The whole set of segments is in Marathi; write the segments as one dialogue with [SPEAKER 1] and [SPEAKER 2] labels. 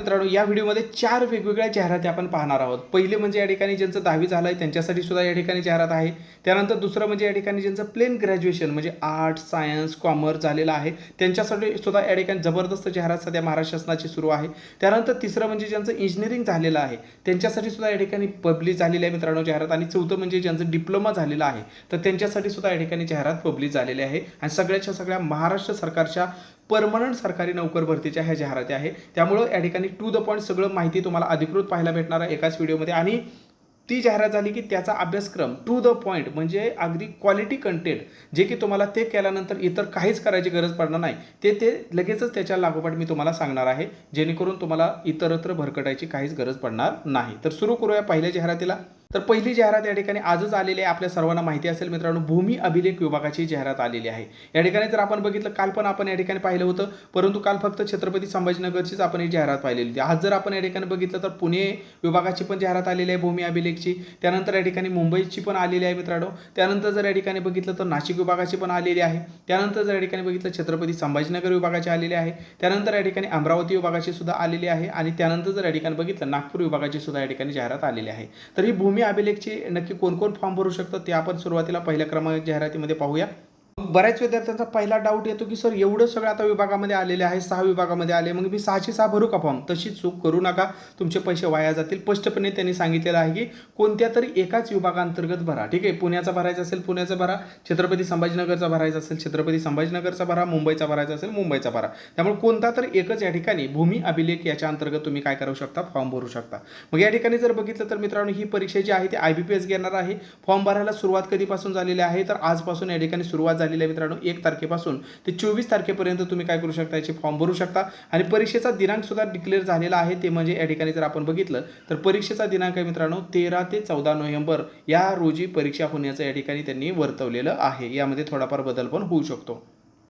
[SPEAKER 1] मित्रांनो या व्हिडिओमध्ये चार वेगवेगळ्या जाहिराती आपण पाहणार आहोत. पहिले म्हणजे या ठिकाणी ज्यांचं दहावी झालं आहे त्यांच्यासाठी सुद्धा या ठिकाणी जाहिरात आहे. त्यानंतर दुसरं म्हणजे या ठिकाणी ज्यांचं प्लेन ग्रॅज्युएशन म्हणजे आर्ट्स सायन्स कॉमर्स झालेलं आहे त्यांच्यासाठी सुद्धा या ठिकाणी जबरदस्त जाहिरात सध्या महाराष्ट्र शासनाची सुरू आहे. त्यानंतर तिसरं म्हणजे ज्यांचं इंजिनिअरिंग झालेलं आहे त्यांच्यासाठी सुद्धा या ठिकाणी पब्लिश झालेली आहे मित्रांनो जाहिरात आणि चौथं म्हणजे ज्यांचं डिप्लोमा झालेला आहे तर त्यांच्यासाठी सुद्धा या ठिकाणी जाहिरात पब्लिश झालेली आहे. आणि सगळ्याच्या सगळ्या महाराष्ट्र सरकारच्या परमनंट सरकारी नोकर भरतीच्या ह्या जाहिराती आहे त्यामुळं या ठिकाणी टू द पॉईंट सगळं माहिती तुम्हाला अधिकृत पाहायला भेटणार आहे एकाच व्हिडिओमध्ये. आणि ती जाहिरात झाली की त्याचा अभ्यासक्रम टू द पॉईंट म्हणजे अगदी क्वालिटी कंटेंट जे की तुम्हाला ते केल्यानंतर इतर काहीच करायची गरज पडणार नाही. ते ते लगेचच त्याच्या लागोपाठ मी तुम्हाला सांगणार आहे. जेणेकरून तुम्हाला इतरत्र भरकटायची काहीच गरज पडणार नाही. तर सुरू करूया पहिल्या जाहिरातीला. तर पहिली जाहिरात या ठिकाणी आजच आलेली आहे आपल्या सर्वांना माहिती असेल मित्रांनो भूमी अभिलेख विभागाची जाहिरात आलेली आहे या ठिकाणी जर आपण बघितलं काल पण आपण या ठिकाणी पाहिलं होतं परंतु काल फक्त छत्रपती संभाजीनगरचीच आपण ही जाहिरात पाहिलेली होती आज जर आपण या ठिकाणी बघितलं तर पुणे विभागाची पण जाहिरात आलेली आहे भूमी अभिलेखची त्यानंतर या ठिकाणी मुंबईची पण आलेली आहे मित्रांनो त्यानंतर जर या ठिकाणी बघितलं तर नाशिक विभागाची पण आलेली आहे त्यानंतर जर या ठिकाणी बघितलं छत्रपती संभाजीनगर विभागाची आलेली आहे त्यानंतर या ठिकाणी अमरावती विभागाची सुद्धा आलेली आहे आणि त्यानंतर जर या ठिकाणी बघितलं नागपूर विभागाची सुद्धा या ठिकाणी जाहिरात आलेली आहे तर ही भूमी अभिलेखची नक्की कोण कोण फॉर्म भरू शकतं ते आपण सुरुवातीला पहिल्या क्रमांक जाहिरातीमध्ये पाहूया. बऱ्याच विद्यार्थ्यांचा पहिला डाऊट येतो की सर एवढं सगळं आता विभागामध्ये आलेले आहे सहा विभागामध्ये आले मग मी सहाशे सहा भरू का फॉर्म? तशी चूक करू नका तुमचे पैसे वाया जातील. स्पष्टपणे त्यांनी सांगितलेलं आहे की कोणत्या तरी एकाच विभागांतर्गत भरा. ठीक आहे पुण्याचा भरायचा असेल पुण्याचा भरा. छत्रपती संभाजीनगरचा भरायचा असेल छत्रपती संभाजीनगरचा भरा. मुंबईचा भरायचा असेल मुंबईचा भरा. त्यामुळे कोणता तर एकच या ठिकाणी भूमी अभिलेख याच्या अंतर्गत तुम्ही काय करू शकता? फॉर्म भरू शकता. मग या ठिकाणी जर बघितलं तर मित्रांनो ही परीक्षा जी आहे ती आय बी पी एस घेणार आहे. फॉर्म भरायला सुरुवात कधीपासून झालेली आहे? तर आजपासून या ठिकाणी सुरुवात झाली झालेली आहे मित्रांनो एक तारखेपासून. ते चोवीस तारखेपर्यंत तुम्ही काय करू शकता? याचे फॉर्म भरू शकता. आणि परीक्षेचा दिनांक सुद्धा डिक्लेअर झालेला आहे ते म्हणजे या ठिकाणी जर आपण बघितलं तर परीक्षेचा दिनांक आहे मित्रांनो तेरा ते चौदा नोव्हेंबर. या रोजी परीक्षा होण्याचं या ठिकाणी त्यांनी वर्तवलेलं आहे. यामध्ये थोडाफार बदल पण होऊ शकतो.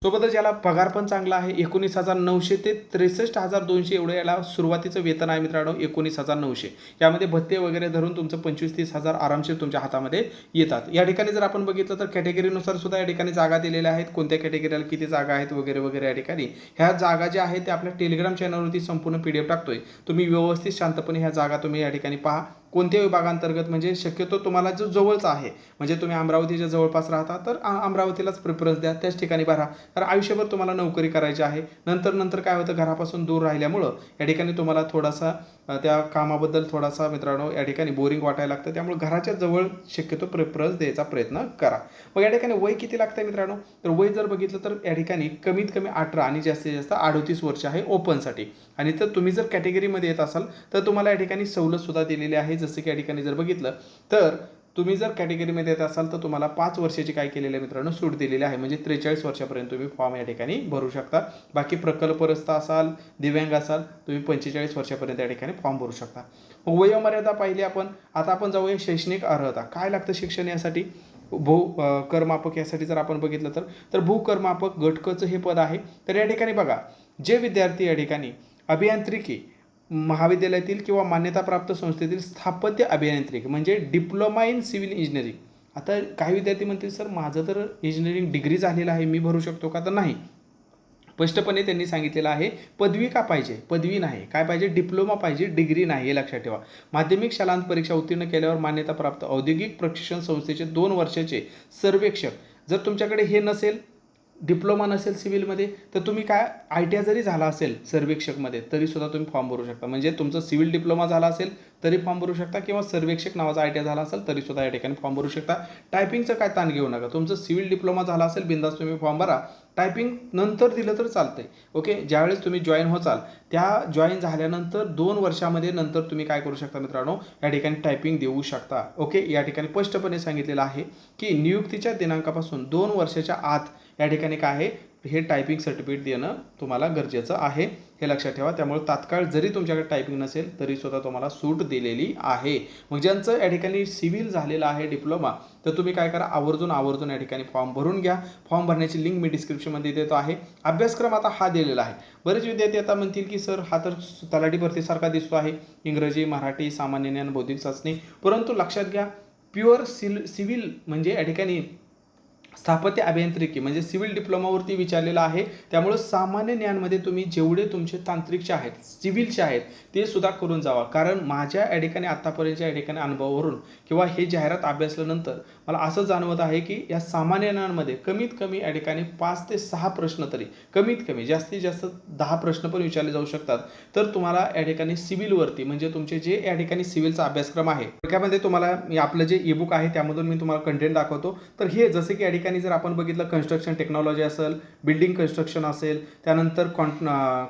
[SPEAKER 1] सोबतच याला पगार पण चांगला आहे. एकोणीस हजार नऊशे ते त्रेसष्ट हजार दोनशे एवढं याला सुरुवातीचं वेतन आहे मित्रांनो एकोणीस हजार नऊशे. यामध्ये भत्ते वगैरे धरून तुमचं पंचवीस तीस हजार आरामशीर तुमच्या हातामध्ये येतात. या ठिकाणी जर आपण बघितलं तर कॅटेगरीनुसार सुद्धा या ठिकाणी जागा दिलेल्या आहेत. कोणत्या कॅटेगरीला किती जागा आहेत वगैरे वगैरे या ठिकाणी. ह्या जागा ज्या आहेत त्या आपल्या टेलिग्राम चॅनलवरती संपूर्ण पी डी एफ टाकतोय. तुम्ही व्यवस्थित शांतपणे ह्या जागा तुम्ही या ठिकाणी पहा. कोणत्या विभागांतर्गत म्हणजे शक्यतो तुम्हाला जो जवळचा आहे म्हणजे तुम्ही अमरावतीच्या जवळपास राहता तर अमरावतीलाच प्रिफरन्स द्या. त्याच ठिकाणी भरा. तर आयुष्यभर तुम्हाला नोकरी करायची आहे. नंतर नंतर काय होतं? घरापासून दूर राहिल्यामुळं या ठिकाणी तुम्हाला थोडासा त्या कामाबद्दल थोडासा मित्रांनो या ठिकाणी बोरिंग वाटायला लागतं. त्यामुळे घराच्या जवळ शक्यतो प्रिफरन्स द्यायचा प्रयत्न करा. मग या ठिकाणी वय किती लागतं मित्रांनो? तर वय जर बघितलं तर या ठिकाणी कमीत कमी अठरा आणि जास्तीत जास्त अडतीस वर्ष आहे ओपनसाठी आणि तर तुम्ही जर कॅटेगरीमध्ये येत असाल तर तुम्हाला या ठिकाणी सवलत सुद्धा दिलेली आहे. जसं की या ठिकाणी जर बघितलं तर तुम्ही जर कॅटेगरीमध्ये येत असाल तर तुम्हाला पाच वर्षाची काय केलेली आहे मित्रांनो? सूट दिलेली आहे. म्हणजे त्रेचाळीस वर्षापर्यंत तुम्ही फॉर्म या ठिकाणी भरू शकता. बाकी प्रकल्पग्रस्त असाल दिव्यांग असाल तुम्ही पंचेचाळीस वर्षापर्यंत या ठिकाणी फॉर्म भरू शकता. वयोमर्यादा पाहिली आपण. आता आपण जाऊया शैक्षणिक अर्हता. काय लागतं शिक्षण यासाठी? भू करमापक यासाठी जर आपण बघितलं तर तर भूकर्मापक गटकचं हे पद आहे. तर या ठिकाणी बघा जे विद्यार्थी या ठिकाणी अभियांत्रिकी महाविद्यालयातील किंवा मान्यताप्राप्त संस्थेतील स्थापत्य अभियांत्रिकी म्हणजे डिप्लोमा इन सिव्हिल इंजिनिअरिंग. आता काही विद्यार्थी म्हणतील सर माझं तर इंजिनिअरिंग डिग्री झालेलं आहे मी भरू शकतो का? तर नाही. स्पष्टपणे त्यांनी सांगितलेलं आहे पदवी का पाहिजे? पदवी नाही. काय पाहिजे? डिप्लोमा पाहिजे डिग्री नाही हे लक्षात ठेवा. माध्यमिक शालांत परीक्षा उत्तीर्ण केल्यावर मान्यताप्राप्त औद्योगिक प्रशिक्षण संस्थेचे दोन वर्षाचे सर्वेक्षक. जर तुमच्याकडे हे नसेल डिप्लोमा नसेल सिव्हिलमध्ये तर तुम्ही काय आय टी आय जरी झाला असेल सर्वेक्षकमध्ये तरीसुद्धा तुम्ही फॉर्म भरू शकता. म्हणजे तुमचं सिव्हिल डिप्लोमा झाला असेल तरी फॉर्म भरू शकता. किंवा सर्वेक्षक नावाचा आय टी आय झाला असेल तरीसुद्धा या ठिकाणी फॉर्म भरू शकता. टायपिंगचं काय ताण घेऊ नका. तुमचं सिव्हिल डिप्लोमा झाला असेल बिंदास तुम्ही फॉर्म भरा. टायपिंग नंतर दिलं तर चालतंय. ओके? ज्यावेळेस तुम्ही जॉईन होचाल त्या जॉईन झाल्यानंतर दोन वर्षामध्ये नंतर तुम्ही काय करू शकता मित्रांनो? या ठिकाणी टायपिंग देऊ शकता. ओके? या ठिकाणी स्पष्टपणे सांगितलेलं आहे की नियुक्तीच्या दिनांकापासून दोन वर्षाच्या आत या ठिकाणी काय आहे? हे टायपिंग सर्टिफिकेट देणं तुम्हाला गरजेचं आहे. हे लक्षात ठेवा. त्यामुळे तात्काळ जरी तुमच्याकडे टायपिंग नसेल तरी सुद्धा तुम्हाला सूट दिलेली आहे. मग ज्यांचं या ठिकाणी सिव्हिल झालेलं आहे डिप्लोमा तर तुम्ही काय करा? आवर्जून आवर्जून या ठिकाणी फॉर्म भरून घ्या. फॉर्म भरण्याची लिंक मी डिस्क्रिप्शनमध्ये देतो आहे. अभ्यासक्रम आता हा दिलेला आहे. बरेच विद्यार्थी आता म्हणतील की सर हा तर तलाठी भरतीसारखा दिसतो आहे. इंग्रजी मराठी सामान्य ज्ञान बौद्धिक चाचणी. परंतु लक्षात घ्या प्युअर सिल सिव्हिल म्हणजे या ठिकाणी स्थापत्य अभियांत्रिकी म्हणजे सिव्हिल डिप्लोमावरती विचारलेलं आहे. त्यामुळं सामान्य ज्ञानमध्ये तुम्ही जेवढे तुमचे तांत्रिकचे आहेत सिव्हिलचे आहेत ते सुद्धा करून जावा. कारण माझ्या या ठिकाणी आत्तापर्यंतच्या या ठिकाणी अनुभवावरून किंवा हे जाहिरात अभ्यासल्यानंतर मला असं जाणवत आहे की या सामान्य ज्ञानमध्ये कमीत कमी या ठिकाणी पाच ते सहा प्रश्न तरी कमीत कमी जास्तीत जास्त दहा प्रश्न पण विचारले जाऊ शकतात. तर तुम्हाला या ठिकाणी सिव्हिलवरती म्हणजे तुमचे जे या ठिकाणी सिव्हिलचा अभ्यासक्रम आहे थोडक्यामध्ये तुम्हाला आपलं जे ईबुक आहे त्यामधून मी तुम्हाला कंटेंट दाखवतो. तर हे जसे की या ठिकाणी जर आपण बघितलं कन्स्ट्रक्शन टेक्नॉलॉजी असेल बिल्डिंग कन्स्ट्रक्शन असेल त्यानंतर कॉन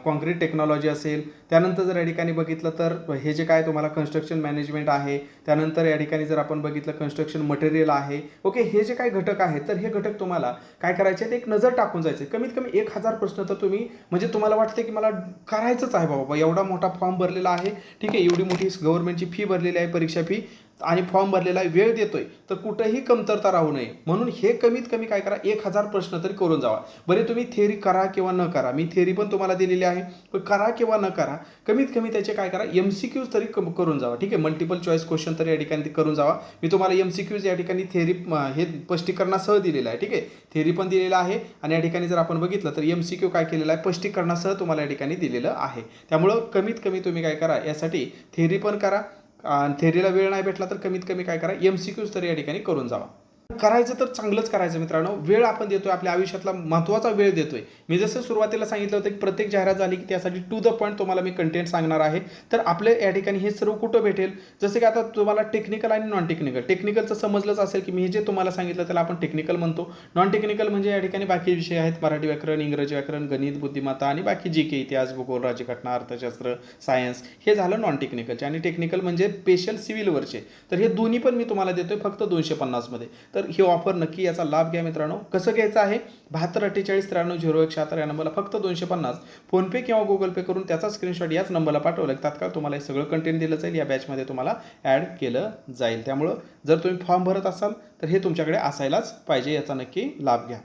[SPEAKER 1] कॉन्क्रीट टेक्नॉलॉजी असेल त्यानंतर जर या ठिकाणी बघितलं तर हे जे काय तुम्हाला कन्स्ट्रक्शन मॅनेजमेंट आहे त्यानंतर या ठिकाणी जर आपण बघितलं कन्स्ट्रक्शन मटेरियल आहे ओके हे जे काही घटक आहेत तर हे घटक तुम्हाला काय करायचे आहेत? एक नजर टाकून जायचे. कमीत कमी एक हजार प्रश्न तर तुम्ही म्हणजे तुम्हाला वाटते की मला करायचंच आहे बाबा. एवढा मोठा फॉर्म भरलेला आहे. ठीक आहे एवढी मोठी गव्हर्नमेंटची फी भरलेली आहे परीक्षा फी आणि फॉर्म भरलेला आहे वेळ देतोय तर कुठंही कमतरता राहू नये. म्हणून हे कमीत कमी काय करा एक हजार प्रश्न तरी करून जावा. बरे तुम्ही थेअरी करा किंवा न करा मी थेअरी पण तुम्हाला दिलेली आहे पण करा किंवा न करा कमीत कमी त्याचे काय करा एम सी क्यूज तरी कम- करून जावा. ठीक आहे मल्टिपल चॉईस क्वेश्चन तरी या ठिकाणी करून जावा. मी तुम्हाला एम सी क्यूज या ठिकाणी थेअरी हे स्पष्टीकरणासह दिलेलं आहे. ठीक आहे थेअरी पण दिलेलं आहे. आणि या ठिकाणी जर आपण बघितलं तर एम सी क्यू काय केलेलं आहे स्पष्टीकरणासह तुम्हाला या ठिकाणी दिलेलं आहे. त्यामुळं कमीत कमी तुम्ही काय करा यासाठी थेअरी पण करा आणि थेरीला वेळ नाही भेटला तर कमीत कमी काय करा एम सी क्यूज तरी या ठिकाणी करून जावा. करायचं तर चांगलंच करायचं मित्रांनो. वेळ आपण देतोय आपल्या आयुष्यातला महत्त्वाचा वेळ देतोय. मी जसं सुरुवातीला सांगितलं होतं की प्रत्येक जाहिरात झाली की त्यासाठी टू द पॉईंट तुम्हाला मी कंटेंट सांगणार आहे. तर आपल्या या ठिकाणी हे सर्व कुठं भेटेल? जसं की आता तुम्हाला टेक्निकल आणि नॉन टेक्निकल टेक्निकलचं समजलंच असेल की मी जे तुम्हाला सांगितलं त्याला आपण टेक्निकल म्हणतो. नॉन टेक्निकल म्हणजे या ठिकाणी बाकी विषय आहेत. मराठी व्याकरण इंग्रजी व्याकरण गणित बुद्धिमत्ता आणि बाकी जी काही इतिहास भूगोल राज्यघटना अर्थशास्त्र सायन्स हे झालं नॉन टेक्निकलचे आणि टेक्निकल म्हणजे स्पेशल सिव्हिलवरचे तर हे दोन्ही पण मी तुम्हाला देतोय फक्त दोनशे पन्नासमध्ये. तर तर ही ऑफर नक्की याचा लाभ घ्या मित्रांनो. कसं घ्यायचं आहे? बहात्तर अठ्ठेचाळीस त्र्याण्णव झिरो एक शहात्तर या नंबरला फक्त दोनशे पन्नास. फोनपे किंवा गुगल पे करून त्याचा स्क्रीनशॉट याच नंबरला पाठवलं तात्काळ तुम्हाला हे सगळं कंटेंट दिलं जाईल. या बॅचमध्ये तुम्हाला ॲड केलं जाईल. त्यामुळं जर तुम्ही फॉर्म भरत असाल तर हे तुमच्याकडे असायलाच पाहिजे. याचा नक्की लाभ घ्या.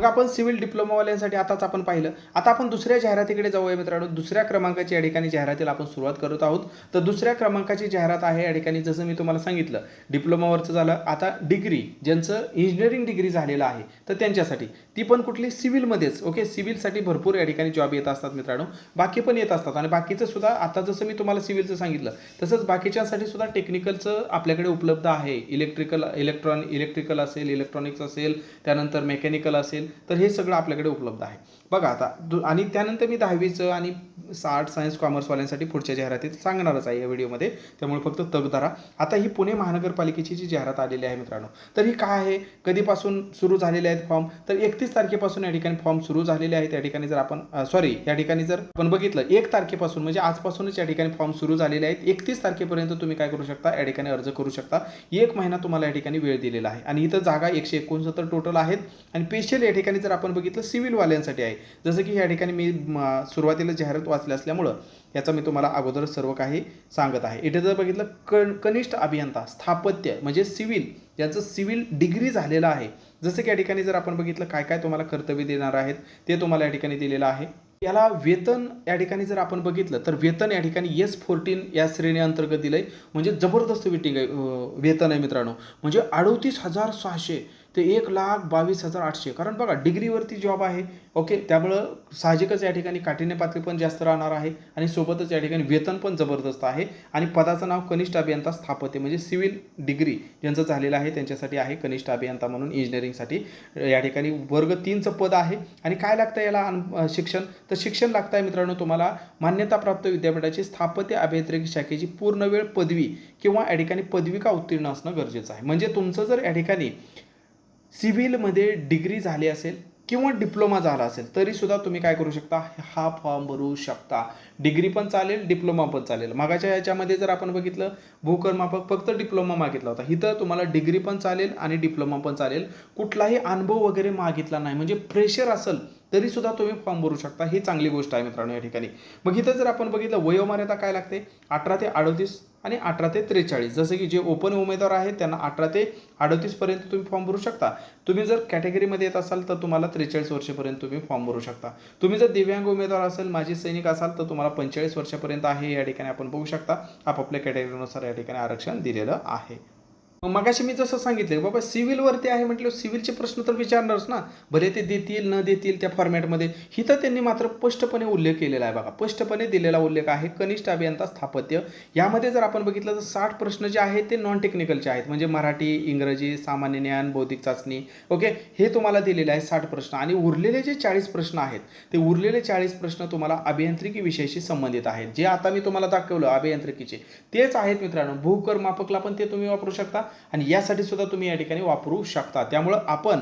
[SPEAKER 1] मग आपण सिव्हिल डिप्लोमावाल्यांसाठी आताच आपण पाहिलं. आता आपण दुसऱ्या जाहिरातीकडे जाऊया मित्रांनो. दुसऱ्या क्रमांकाची या ठिकाणी जाहिरातीला आपण सुरुवात करत आहोत. तर दुसऱ्या क्रमांकाची जाहिरात आहे या ठिकाणी जसं मी तुम्हाला सांगितलं डिप्लोमावरचं झालं. आता डिग्री ज्यांचं इंजिनिअरिंग डिग्री झालेलं आहे तर त्यांच्यासाठी. ती पण कुठली? सिव्हिलमध्येच. ओके? सिव्हिलसाठी भरपूर या ठिकाणी जॉब येत असतात मित्रांनो. बाकी पण येत असतात. आणि बाकीचं सुद्धा आता जसं मी तुम्हाला सिव्हिलचं सांगितलं तसंच बाकीच्यांसाठी सुद्धा टेक्निकलचं आपल्याकडे उपलब्ध आहे. इलेक्ट्रिकल इलेक्ट्रॉन इलेक्ट्रिकल असेल इलेक्ट्रॉनिक्स असेल त्यानंतर मेकॅनिकल असेल. तर हे सगळं आपल्याकडे उपलब्ध आहे. बघा आता दु आणि त्यानंतर मी दहावीचं आणि आर्ट सायन्स कॉमर्सवाल्यांसाठी पुढच्या जाहिरातीत सांगणारच आहे या व्हिडिओमध्ये. त्यामुळे फक्त तग धरा. आता ही पुणे महानगरपालिकेची जी जाहिरात आलेली आहे मित्रांनो तर ही काय आहे? कधीपासून सुरू झालेले आहेत फॉर्म? तर एकतीस तारखेपासून या ठिकाणी फॉर्म सुरू झालेले आहेत. या ठिकाणी जर आपण सॉरी या ठिकाणी जर आपण बघितलं एक तारखेपासून म्हणजे आजपासूनच या ठिकाणी फॉर्म सुरू झालेले आहेत. एकतीस तारखेपर्यंत तुम्ही काय करू शकता? या ठिकाणी अर्ज करू शकता. एक महिना तुम्हाला या ठिकाणी वेळ दिलेला आहे. आणि इथं जागा एकशे एकोणसत्तर टोटल आहेत. आणि स्पेशल या ठिकाणी जर आपण बघितलं सिव्हिलवाल्यांसाठी आहे. जसं की या ठिकाणी मी सुरुवातीला जाहिरात वाचली असल्यामुळं याचा मी तुम्हाला अगोदर सर्व काही सांगत आहे. इथे जर बघितलं कण कनिष्ठ अभियंता स्थापत्य म्हणजे सिव्हिल यांचं सिव्हिल डिग्री झालेलं आहे. जसं की या ठिकाणी जर आपण बघितलं काय काय तुम्हाला कर्तव्य देणार आहेत ते तुम्हाला या ठिकाणी दिलेलं आहे. याला वेतन या ठिकाणी जर आपण बघितलं तर वेतन या ठिकाणी एस फोर्टीन या श्रेणी अंतर्गत दिलंय. म्हणजे जबरदस्त वेटिंग आहे वेतन आहे मित्रांनो. म्हणजे अडोतीस हजार सहाशे ते एक लाख बावीस हजार आठशे. कारण बघा डिग्रीवरती जॉब आहे. ओके त्यामुळं साहजिकच या ठिकाणी काठिण्य पातळी पण जास्त राहणार आहे आणि सोबतच या ठिकाणी वेतन पण जबरदस्त आहे आणि पदाचं नाव कनिष्ठ अभियंता स्थापत्य म्हणजे सिव्हिल डिग्री ज्यांचं झालेलं आहे त्यांच्यासाठी आहे कनिष्ठ अभियंता म्हणून इंजिनिअरिंगसाठी या ठिकाणी वर्ग तीनचं पद आहे. आणि काय लागतं याला? शिक्षण? तर शिक्षण लागतं आहे मित्रांनो तुम्हाला. मान्यताप्राप्त विद्यापीठाची स्थापत्य अभियांत्रिकी शाखेची पूर्णवेळ पदवी किंवा या ठिकाणी पदविका उत्तीर्ण असणं गरजेचं आहे. म्हणजे तुमचं जर या ठिकाणी सिव्हिलमध्ये डिग्री झाली असेल किंवा डिप्लोमा झाला असेल तरीसुद्धा तुम्ही काय करू शकता? हा फॉर्म भरू शकता. डिग्री पण चालेल डिप्लोमा पण चालेल. मागाच्या याच्यामध्ये जर आपण बघितलं भूकर्मापक फक्त डिप्लोमा मागितला होता. इथं तुम्हाला डिग्री पण चालेल आणि डिप्लोमा पण चालेल. कुठलाही अनुभव वगैरे मागितला नाही. म्हणजे प्रेशर असेल तरीसुद्धा तुम्ही फॉर्म भरू शकता. ही चांगली गोष्ट आहे मित्रांनो या ठिकाणी. मग इथं जर आपण बघितलं वयोमर्यादा काय लागते? अठरा ते अडतीस आणि अठरा ते त्रेचाळीस. जसं की जे ओपन उमेदवार आहेत त्यांना अठरा ते अडतीसपर्यंत तुम्ही फॉर्म भरू शकता. तुम्ही जर कॅटेगरीमध्ये येत असाल तर तुम्हाला त्रेचाळीस वर्षापर्यंत तुम्ही फॉर्म भरू शकता. तुम्ही जर दिव्यांग उमेदवार असेल माजी सैनिक असाल तर तुम्हाला पंचेचाळीस वर्षापर्यंत आहे या ठिकाणी आपण बघू शकता. आपापल्या कॅटेगरीनुसार या ठिकाणी आरक्षण दिलेलं आहे. मग मगाशी मी जसं सांगितलं बाबा सिव्हिलवरती आहे म्हटलं सिव्हिलचे प्रश्न तर विचारणारच ना. भले ते देतील न देतील त्या फॉर्मॅटमध्ये हिथं त्यांनी मात्र स्पष्टपणे उल्लेख केलेला आहे बघा. स्पष्टपणे दिलेला उल्लेख आहे कनिष्ठ अभियंता स्थापत्य. यामध्ये जर आपण बघितलं तर साठ प्रश्न जे आहेत ते नॉन टेक्निकलचे आहेत. म्हणजे मराठी इंग्रजी सामान्य ज्ञान बौद्धिक चाचणी ओके? हे तुम्हाला दिलेले आहे साठ प्रश्न. आणि उरलेले जे चाळीस प्रश्न आहेत ते उरलेले चाळीस प्रश्न तुम्हाला अभियांत्रिकी विषयाशी संबंधित आहेत. जे आता मी तुम्हाला दाखवलं अभियांत्रिकीचे तेच आहेत मित्रांनो. भूकर मापकला पण ते तुम्ही वापरू शकता. आणि यासाठी सुद्धा तुम्ही या ठिकाणी वापरू शकता. त्यामुळं आपण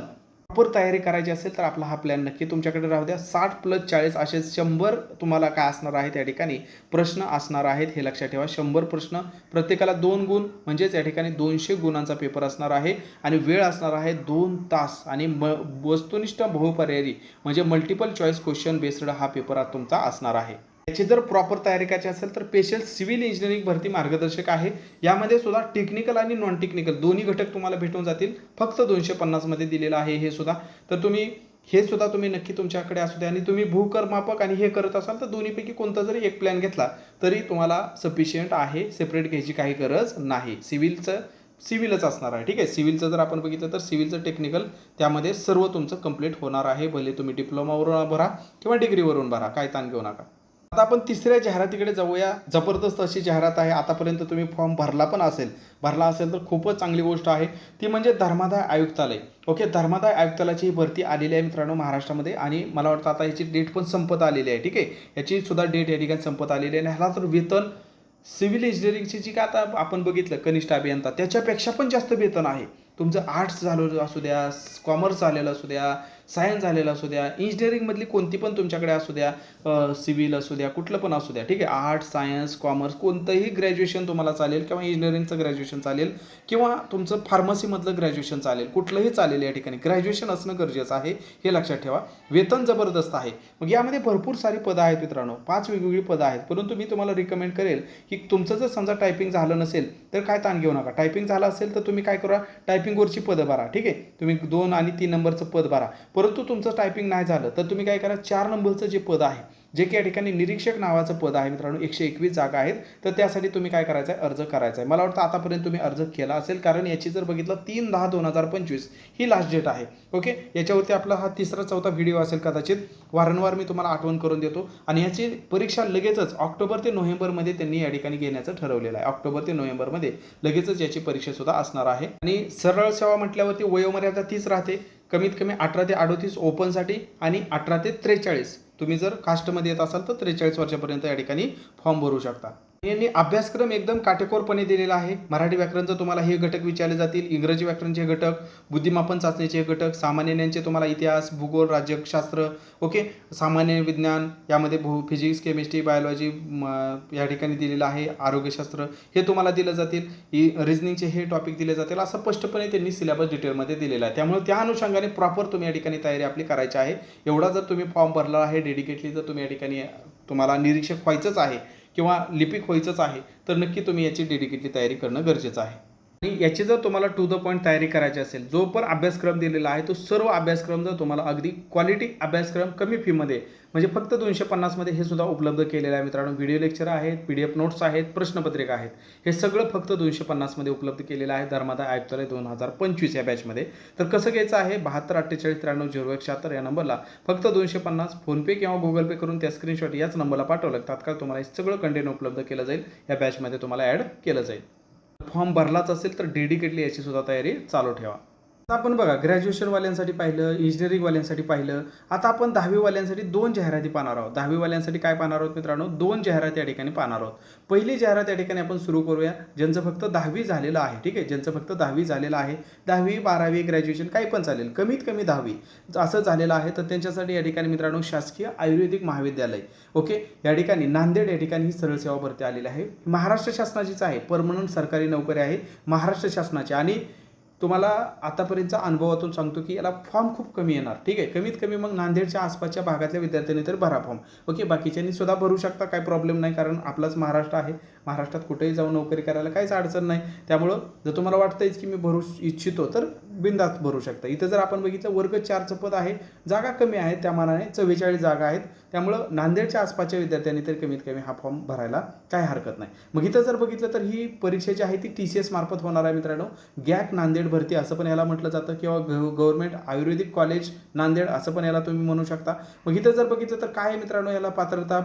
[SPEAKER 1] प्रॉपर तयारी करायची असेल तर आपला हा प्लॅन नक्की तुमच्याकडे राहू द्या. साठ प्लस चाळीस असे शंभर तुम्हाला काय असणार आहे त्या ठिकाणी? प्रश्न असणार आहेत. हे लक्षात ठेवा. शंभर प्रश्न. प्रत्येकाला दोन गुण म्हणजेच या ठिकाणी दोनशे गुणांचा पेपर असणार आहे आणि वेळ असणार आहे दोन तास. आणि म वस्तुनिष्ठ बहुपर्यायी म्हणजे मल्टिपल चॉईस क्वेश्चन बेस्ड हा पेपर आज तुमचा असणार आहे. याची जर प्रॉपर तयारी करायची असेल तर स्पेशल सिव्हिल इंजिनिअरिंग भरती मार्गदर्शक आहे. यामध्ये सुद्धा टेक्निकल आणि नॉन टेक्निकल दोन्ही घटक तुम्हाला भेटून जातील. फक्त दोनशे पन्नासमध्ये दिलेलं आहे हे सुद्धा. तर तुम्ही हे सुद्धा तुम्ही नक्की तुमच्याकडे असू द्या आणि तुम्ही भूकर मापक आणि हे करत असाल तर दोन्हीपैकी कोणता जरी एक प्लॅन घेतला तरी तुम्हाला सफिशियंट आहे. सेपरेट घ्यायची काही गरज नाही. सिव्हिलचं सिव्हिलच असणार आहे. ठीक आहे? सिव्हिलचं जर आपण बघितलं तर सिव्हिलचं टेक्निकल त्यामध्ये सर्व तुमचं कंप्लीट होणार आहे. भले तुम्ही डिप्लोमावरून भरा किंवा डिग्रीवरून भरा. काय ताण घेऊ नका. आता आपण तिसऱ्या जाहिरातीकडे जाऊया. जबरदस्त अशी जाहिरात आहे. आतापर्यंत तुम्ही फॉर्म भरला पण असेल. भरला असेल तर खूपच चांगली गोष्ट आहे. ती म्हणजे धर्मादाय आयुक्तालय. ओके धर्मादाय आयुक्तालयाची ही भरती आलेली आहे मित्रांनो महाराष्ट्रामध्ये आणि मला वाटतं आता याची डेट पण संपत आलेली आहे. ठीक आहे? याची सुद्धा डेट या ठिकाणी संपत आलेली आहे. आणि ह्याला तर वेतन सिव्हिल इंजिनिअरिंगची जी काय आता आपण बघितलं कनिष्ठ अभियंता त्याच्यापेक्षा पण जास्त वेतन आहे. तुमचं आर्ट्स झालं असू द्या कॉमर्स झालेलं असू द्या सायन्स झालेलं असू द्या इंजिनिअरिंगमधली कोणती पण तुमच्याकडे असू द्या सिव्हिल असू द्या कुठलं पण असू द्या ठीक आहे? आर्ट्स सायन्स कॉमर्स कोणतंही ग्रॅज्युएशन तुम्हाला चालेल किंवा इंजिनिअरिंगचं ग्रॅज्युएशन चालेल किंवा तुमचं फार्मसीमधलं ग्रॅज्युएशन चालेल कुठलंही चालेल या ठिकाणी. ग्रॅज्युएशन असणं गरजेचं आहे हे लक्षात ठेवा. वेतन जबरदस्त आहे. मग यामध्ये भरपूर सारी पदं आहेत मित्रांनो. पाच वेगवेगळी पदं आहेत. परंतु मी तुम्हाला रिकमेंड करेल की तुमचं जर समजा टायपिंग झालं नसेल तर काय ताण घेऊ नका. टायपिंग झालं असेल तर तुम्ही काय करा? टायपिंगवरची पदं भरा ठीक आहे? तुम्ही दोन आणि तीन नंबरचं पद भरा. परंतु तुमचं टायपिंग नाही झालं तर तुम्ही काय करा चार नंबरचं जे पद आहे जे की या ठिकाणी निरीक्षक नावाचं पद आहे मित्रांनो एकशे एकवीस जागा आहेत तर त्यासाठी तुम्ही काय करायचं आहे अर्ज करायचा आहे मला वाटतं आतापर्यंत तुम्ही अर्ज केला असेल कारण याची जर बघितलं तीन दहा दोन हजार पंचवीस ही लास्ट डेट आहे. ओके याच्यावरती आपला हा तिसरा चौथा व्हिडिओ असेल कदाचित. वारंवार मी तुम्हाला आठवण करून देतो. आणि याची परीक्षा लगेचच ऑक्टोबर ते नोव्हेंबरमध्ये त्यांनी या ठिकाणी घेण्याचं ठरवलेलं आहे. ऑक्टोबर ते नोव्हेंबरमध्ये लगेचच याची परीक्षा सुद्धा असणार आहे. आणि सरळ सेवा म्हटल्यावरती वयोमर्यादा तीच राहते. कमीत कमी अठरा ते अडोतीस ओपनसाठी आणि अठरा ते त्रेचाळीस. तुम्ही जर कास्टमध्ये येत असाल तर त्रेचाळीस वर्षापर्यंत या ठिकाणी फॉर्म भरू शकता. यांनी अभ्यासक्रम एकदम काटेकोरपणे दिलेला आहे. मराठी व्याकरणचं तुम्हाला हे घटक विचारले जातील. इंग्रजी व्याकरणचे घटक बुद्धिमापन चाचणीचे घटक सामान्य ज्ञानचे तुम्हाला इतिहास भूगोल राज्यशास्त्र ओके? सामान्य विज्ञान यामध्ये भू फिजिक्स केमिस्ट्री बायोलॉजी या ठिकाणी दिलेलं आहे. आरोग्यशास्त्र हे तुम्हाला दिलं जातील. ही रिजनिंगचे हे टॉपिक दिले जातील. असं स्पष्टपणे त्यांनी सिलेबस डिटेलमध्ये दिलेला आहे. त्यामुळे त्या अनुषंगाने प्रॉपर तुम्ही या ठिकाणी तयारी आपली करायची आहे. एवढा जर तुम्ही फॉर्म भरला आहे डेडिकेटली जर तुम्ही या ठिकाणी तुम्हाला निरीक्षक व्हायचंच आहे किंवा लिपिक व्हायचंच आहे तर नक्की तुम्ही याची डेडिकेटली तयारी करणं गरजेचं आहे. आणि याची जर तुम्हाला टू द पॉईंट तयारी करायची असेल जो पण अभ्यासक्रम दिलेला आहे तो सर्व अभ्यासक्रम जर तुम्हाला अगदी क्वालिटी अभ्यासक्रम कमी फीमध्ये म्हणजे फक्त दोनशे पन्नासमध्ये हे सुद्धा उपलब्ध केलेलं आहे मित्रांनो. व्हिडिओ लेक्चर आहेत पी डी एफ नोट्स आहेत प्रश्नपत्रिका आहेत. हे सगळं फक्त दोनशे पन्नासमध्ये उपलब्ध केलेलं आहे. धर्मादाय आयुक्तालय दोन हजार पंचवीस या बॅचमध्ये तर कसं घ्यायचं आहे? बहात्तर अठ्ठेचाळीस त्र्याण्णव झिरो एक शहात्तर या नंबरला फक्त दोनशे पन्नास फोनपे किंवा गुगल पे करून त्या स्क्रीनशॉट याच नंबरला पाठवलं. तात्काळ तुम्हाला हे सगळं कंटेंट उपलब्ध केलं जाईल. या बॅचमध्ये तुम्हाला ॲड केलं जाईल. फॉर्म भरलाच असेल तर डेडिकेटली याची सुद्धा तयारी चालू ठेवा. आता आपण बघा ग्रॅज्युएशनवाल्यांसाठी पाहिलं इंजिनिअरिंगवाल्यांसाठी पाहिलं. आता आपण दहावीवाल्यांसाठी दोन जाहिराती पाहणार आहोत. दहावीवाल्यांसाठी काय पाहणार आहोत मित्रांनो? दोन जाहिराती या ठिकाणी पाहणार आहोत. पहिली जाहिरात या ठिकाणी आपण सुरू करूया ज्यांचं फक्त दहावी झालेलं आहे. ठीक आहे? ज्यांचं फक्त दहावी झालेलं आहे. दहावी बारावी ग्रॅज्युएशन काही पण चालेल. कमीत कमी दहावी. असं झालेलं आहे तर त्यांच्यासाठी या ठिकाणी मित्रांनो शासकीय आयुर्वेदिक महाविद्यालय. ओके? या ठिकाणी नांदेड या ठिकाणी ही सरळ सेवा भरती आलेली आहे. महाराष्ट्र शासनाचीच आहे. परमनंट सरकारी नोकरी आहे. महाराष्ट्र शासनाची. आणि तुम्हाला आतापर्यंतच्या अनुभवातून सांगतो की याला फॉर्म खूप कमी येणार. ठीक आहे? कमीत कमी मग नांदेडच्या आसपासच्या भागातल्या विद्यार्थ्यांनी तर भरा फॉर्म ओके बाकीच्यांनी सुद्धा भरू शकता. काय प्रॉब्लेम नाही कारण आपलाच महाराष्ट्र आहे. महाराष्ट्रात कुठेही जाऊन नोकरी करायला काहीच अडचण नाही. त्यामुळं जर तुम्हाला वाटतंयच की मी भरू इच्छितो तर बिंदास्त भरू शकता. इथं जर आपण बघितलं वर्ग चारचं पद आहे. जागा कमी आहेत त्या मानाने चव्वेचाळीस जागा आहेत. त्यामुळं नांदेडच्या आसपासच्या विद्यार्थ्यांनी तर कमीत कमी हा फॉर्म भरायला काय हरकत नाही. मग इथं जर बघितलं तर ही परीक्षा जी आहे ती टी सी एस मार्फत होणार आहे मित्रांनो. गॅक नांदेड भरती असं पण याला म्हटलं जातं किंवा गव्हर्नमेंट आयुर्वेदिक कॉलेज नांदेड असं पण याला तुम्ही म्हणू शकता. मग इथं जर बघितलं तर काय आहे मित्रांनो याला पात्रता?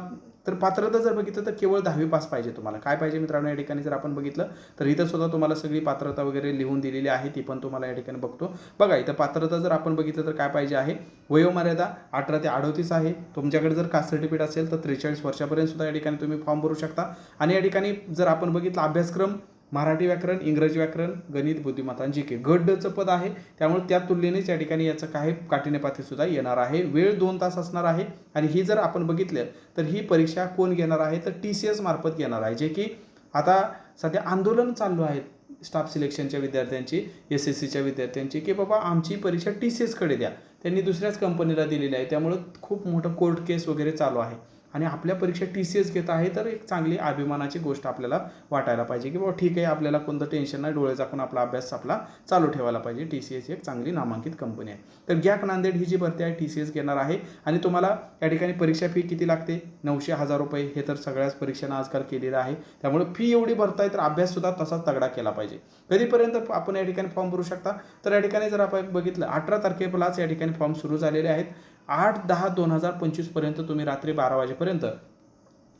[SPEAKER 1] तर पात्रता जर बघितलं तर केवळ दहावी पास पाहिजे तुम्हाला. काय पाहिजे मित्रांनो या ठिकाणी जर आपण बघितलं तर इथं सुद्धा तुम्हाला सगळी पात्रता वगैरे लिहून दिलेली आहे ती पण तुम्हाला या ठिकाणी बघतो. बघा इथं पात्रता जर आपण बघितलं तर काय पाहिजे आहे? वयोमर्यादा अठरा ते अडोतीस आहे. तुमच्याकडे जर कास्ट सर्टिफिकेट असेल तर त्रेचाळीस वर्षापर्यंत सुद्धा या ठिकाणी तुम्ही फॉर्म भरू शकता. आणि या ठिकाणी जर आपण बघितलं अभ्यासक्रम मराठी व्याकरण इंग्रजी व्याकरण गणित बुद्धिमत्ता जी के. गट डचं पद आहे. त्यामुळे त्या तुलनेनेच या ठिकाणी याचं काही काठिण्यपाती सुद्धा येणार आहे. वेळ दोन तास असणार आहे. आणि ही जर आपण बघितलं तर ही परीक्षा कोण घेणार आहे? तर टी सी एस मार्फत घेणार आहे. जे की आता सध्या आंदोलन चालू आहेत स्टाफ सिलेक्शनच्या विद्यार्थ्यांची एस एस सीच्या विद्यार्थ्यांची की बाबा आमची परीक्षा टी सी एसकडे द्या. त्यांनी दुसऱ्याच कंपनीला दिलेली आहे. त्यामुळं खूप मोठं कोर्ट केस वगैरे चालू आहे. आणि आपल्या परीक्षा टी सी एस घेत आहे तर एक चांगली अभिमानाची गोष्ट आपल्याला वाटायला पाहिजे की बाबा ठीक आहे आपल्याला कोणतं टेन्शन नाही डोळे झाकून आपला अभ्यास आपला चालू ठेवायला पाहिजे. टी सी एस एक चांगली नामांकित कंपनी आहे. तर गॅक नांदेड ही जी भरती आहे टी सी एस घेणार आहे आणि तुम्हाला या ठिकाणी परीक्षा फी किती लागते? नऊशे हजार रुपये. हे तर सगळ्याच परीक्षेनं आजकाल केलेलं आहे. त्यामुळे फी एवढी भरताय तर अभ्याससुद्धा तसाच तगडा केला पाहिजे. कधीपर्यंत आपण या ठिकाणी फॉर्म भरू शकता? तर या ठिकाणी जर आपण बघितलं अठरा तारखेलाच या ठिकाणी फॉर्म सुरू झालेले आहेत. आठ दहा दोन हजार पंचवीसपर्यंत तुम्ही रात्री बारा वाजेपर्यंत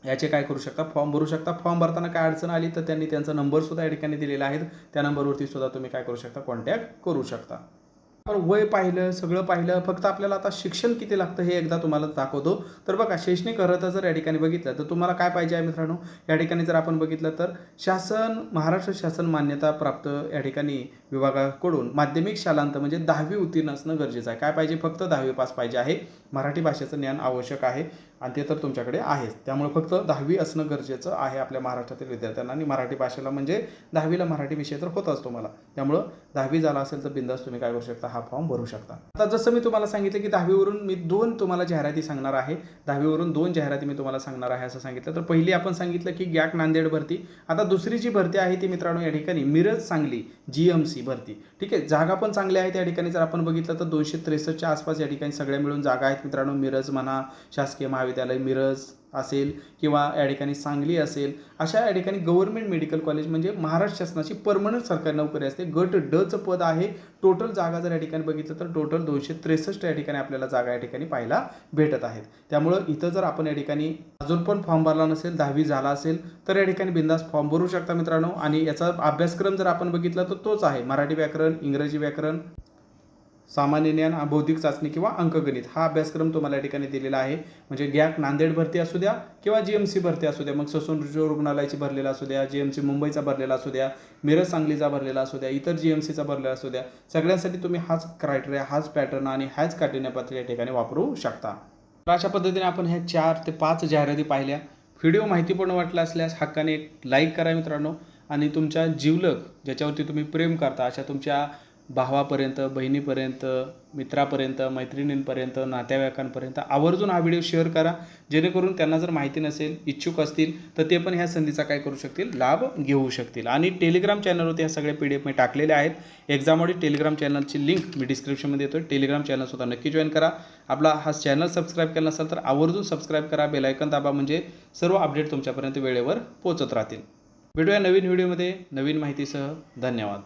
[SPEAKER 1] याचे काय करू शकता? फॉर्म भरू शकता. फॉर्म भरताना काय अडचण आली तर त्यांनी त्यांचा नंबरसुद्धा या ठिकाणी दिलेला आहे. त्या नंबरवरती सुद्धा तुम्ही काय करू शकता? कॉन्टॅक्ट करू शकता. पण वय पाहिलं सगळं पाहिलं फक्त आपल्याला आता शिक्षण किती लागतं हे एकदा तुम्हाला दाखवतो. तर बघा शैक्षणिक अर्हता जर या ठिकाणी बघितलं तर तुम्हाला काय पाहिजे आहे मित्रांनो? या ठिकाणी जर आपण बघितलं तर शासन महाराष्ट्र शासन मान्यता प्राप्त या ठिकाणी विभागाकडून माध्यमिक शालांत म्हणजे दहावी उत्तीर्ण असणं गरजेचं आहे. काय पाहिजे? फक्त दहावी पास पाहिजे आहे. मराठी भाषेचं ज्ञान आवश्यक आहे. आणि ते तर तुमच्याकडे आहेच. त्यामुळे फक्त दहावी असणं गरजेचं आहे आपल्या महाराष्ट्रातील विद्यार्थ्यांना. आणि मराठी भाषेला म्हणजे दहावीला मराठी विषय तर होताच तुम्हाला. त्यामुळं दहावी झाला असेल तर बिंदास तुम्ही काय करू शकता? हा फॉर्म भरू शकता. आता जसं मी तुम्हाला सांगितलं की दहावीवरून मी दोन तुम्हाला जाहिराती सांगणार आहे. दहावीवरून दोन जाहिराती मी तुम्हाला सांगणार आहे असं सांगितलं. तर पहिली आपण सांगितलं की गॅक नांदेड भरती. आता दुसरी जी भरती आहे ती मित्रांनो या ठिकाणी Miraj Sangli G M C भरती. ठीक आहे? जागा पण चांगल्या आहेत या ठिकाणी. जर आपण बघितलं तर दोनशे त्रेसष्टच्या आसपास या ठिकाणी सगळ्या मिळून जागा आहेत मित्रांनो. मिरज म्हणा शासकीय महाविद्यालय मिरज असेल किंवा या ठिकाणी सांगली असेल अशा या ठिकाणी गव्हर्नमेंट मेडिकल कॉलेज म्हणजे महाराष्ट्र शासनाची परमनंट सरकारी नोकरी असते. गट डचं पद आहे. टोटल जागा जर या ठिकाणी बघितलं तर टोटल दोनशे त्रेसष्ट या ठिकाणी आपल्याला जागा या ठिकाणी पाहायला भेटत आहेत. त्यामुळं इथं जर आपण या ठिकाणी अजून पण फॉर्म भरला नसेल दहावी झाला असेल तर या ठिकाणी बिंदास फॉर्म भरू शकता मित्रांनो. आणि याचा अभ्यासक्रम जर आपण बघितला तर तोच आहे. मराठी व्याकरण इंग्रजी व्याकरण सामान्य ज्ञान बौद्धिक चाचणी किंवा अंकगणित हा अभ्यासक्रम तुम्हाला या ठिकाणी दिलेला आहे. म्हणजे गॅक नांदेड भरती असू द्या किंवा जी एम सी भरती असू द्या मग ससून रुग्णालयाची भरलेला असू द्या जी एम सी मुंबईचा भरलेला असू द्या मिरज सांगलीचा भरलेला असू द्या इतर जी एम सीचा भरलेला असू द्या सगळ्यांसाठी तुम्ही हाच क्रायटेरिया हाच पॅटर्न आणि हाच काठिण्यपात्र या ठिकाणी वापरू शकता. तर अशा पद्धतीने आपण ह्या चार ते पाच जाहिराती पाहिल्या. व्हिडिओ माहितीपूर्ण वाटला असल्यास हक्काने एक लाईक करा मित्रांनो. आणि तुमच्या जीवलक ज्याच्यावरती तुम्ही प्रेम करता अशा तुमच्या भावापर्यंत बहिणीपर्यंत मित्रापर्यंत मैत्रिणींपर्यंत नातेवाईकांपर्यंत आवर्जून हा व्हिडिओ शेअर करा. जेणेकरून त्यांना जर माहिती नसेल इच्छुक असतील तर ते पण ह्या संधीचा काय करू शकतील? लाभ घेऊ शकतील. आणि टेलिग्राम चॅनलवरती ह्या सगळे पी डी एफ मी टाकलेले आहेत एक्झामवडी टेलिग्राम चॅनलची लिंक मी डिस्क्रिप्शनमध्ये देतो टेलिग्राम चॅनलसुद्धा नक्की जॉईन करा. आपला हा चॅनल सबस्क्राईब केला नसेल तर आवर्जून सबस्क्राईब करा. बेलायकन दाबा म्हणजे सर्व अपडेट तुमच्यापर्यंत वेळेवर पोहोचत राहतील. भेटूया नवीन व्हिडिओमध्ये नवीन माहितीसह धन्यवाद.